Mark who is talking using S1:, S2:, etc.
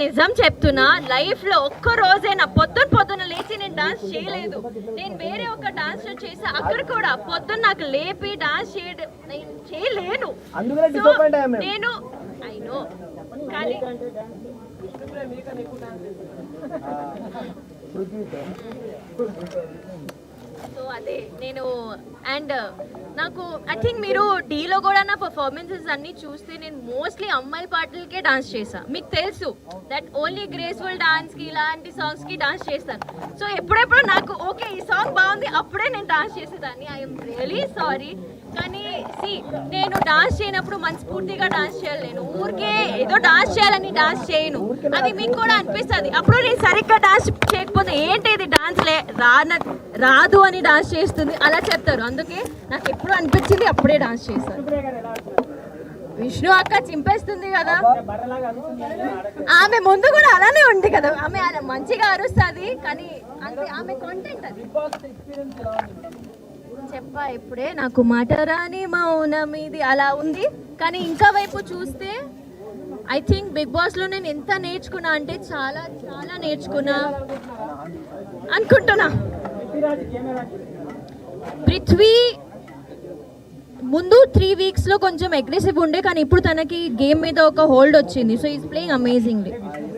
S1: నిజం చెప్తున్నా లైఫ్లో ఒక్క రోజైనా పొద్దున పొద్దున లేచి నేను డాన్స్ చేయలేదు. నేను వేరే ఒక డాన్స్ షో చేసా అక్కడ కూడా పొద్దున్న నాకు లేపి డాన్స్ చేయడం నేను చేయలేను. నేను ఐ నో కానీ సో అదే నేను అండ్ నాకు ఐ థింక్ మీరు డీలో కూడా నా పర్ఫార్మెన్సెస్ అన్ని చూస్తే నేను మోస్ట్లీ అమ్మాయి పాటలకే డాన్స్ చేసా మీకు తెలుసు దట్ ఓన్లీ గ్రేస్ఫుల్ డాన్స్కి ఇలాంటి సాంగ్స్కి డాన్స్ చేస్తాను. సో ఎప్పుడెప్పుడు నాకు ఓకే ఈ సాంగ్ బాగుంది అప్పుడే నేను డాన్స్ చేసేదాన్ని. ఐఎమ్ రియలీ సారీ కానీ సి నేను డాన్స్ చేయనప్పుడు మనస్ఫూర్తిగా డాన్స్ చేయాలి నేను ఊరికే ఏదో డాన్స్ చేయాలని డాన్స్ చేయను. అది మీకు కూడా అనిపిస్తుంది. అప్పుడు నేను సరిగ్గా డాన్స్ చేయకపోతే రాన రాదు అని డాన్స్ చేస్తుంది అలా చెప్తారు. అందుకే నాకు ఎప్పుడు అనిపించింది అప్పుడే డాన్స్ చేశాను విష్ణు అక్క చింపేస్తుంది కదా. ఆమె ముందు కూడా అలానే ఉంది కదా. ఆమె అలా మంచిగా అరుస్తుంది కానీ అంతే ఆమె కాంటెంట్ అది. చెప్పా ఇప్పుడే నాకు మాట రాని మౌనం ఇది అలా ఉంది. కానీ ఇంకా వైపు చూస్తే ఐ థింక్ బిగ్ బాస్లో నేను ఎంత నేర్చుకున్నా అంటే చాలా చాలా నేర్చుకున్నా. అనుకుంటున్నా. పృథ్వీ ముందు త్రీ వీక్స్లో కొంచెం అగ్రెసివ్ ఉండే కానీ ఇప్పుడు తనకి గేమ్ మీద ఒక హోల్డ్ వచ్చింది. So is playing amazingly